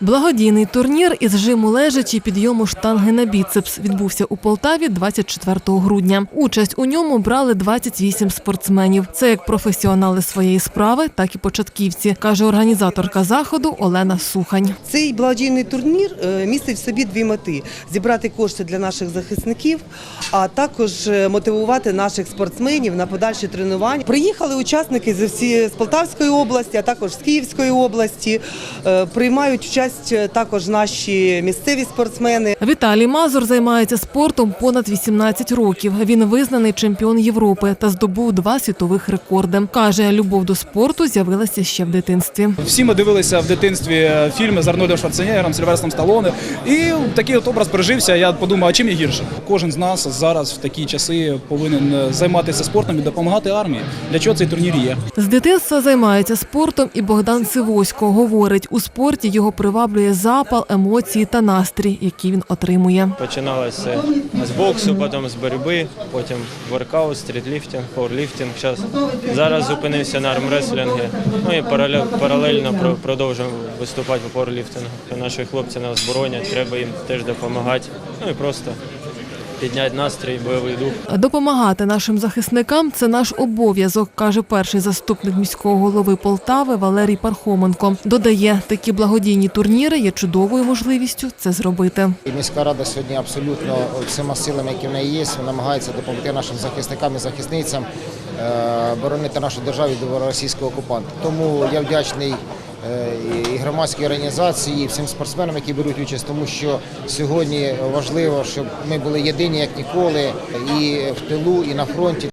Благодійний турнір із жиму лежачі підйому штанги на біцепс відбувся у Полтаві 24 грудня. Участь у ньому брали 28 спортсменів. Це як професіонали своєї справи, так і початківці, каже організаторка заходу Олена Сухань. Цей благодійний турнір е, містить в собі дві мети: зібрати кошти для наших захисників, а також е, мотивувати наших спортсменів на подальші тренування. Приїхали учасники з Полтавської області, а також з Київської області. Е, Приймають участь е, також наші місцеві спортсмени. Віталій Мазур займається спортом понад 18 років. Він визнаний чемпіон Європи та здобув два світових рекорди. Каже, любов до спорту з'явилася ще в дитинстві. Всі ми дивилися в дитинстві фільми з Арнольдом Шварценеггером, Сильвестром Сталоне. І такий от образ прижився. Я подумав, а чим я гірше? Кожен з нас зараз в такі часи повинен е, займатися спортом і допомагати армії. Для чого цей турнір є? З дитинства займається спортом і Богдан Сивосько говорить, у спорті його приваблює запал, емоції та настрій, які він отримує. Починалося з боксу, потім з боротьби, потім воркаут, стрітліфтинг, пауерліфтинг. Зараз, зупинився на армреслінгу, ну і паралельно продовжуємо виступати по пауерліфтингу. Наші хлопці нас боронять, треба їм теж допомагати. Ну і просто підняти настрій, бойовий дух. Допомагати нашим захисникам це наш обов'язок, каже перший заступник міського голови Полтави Валерій Пархоменко. Додає, такі благодійні турніри є чудовою можливістю це зробити. Міська рада сьогодні абсолютно всіма силами, які в неї є, намагається допомогти нашим захисникам і захисницям е, боронити нашу державу від російського окупанта. Тому я вдячний і громадські організації, і всім спортсменам, які беруть участь, тому що сьогодні важливо, щоб ми були єдині як ніколи і в тилу, і на фронті.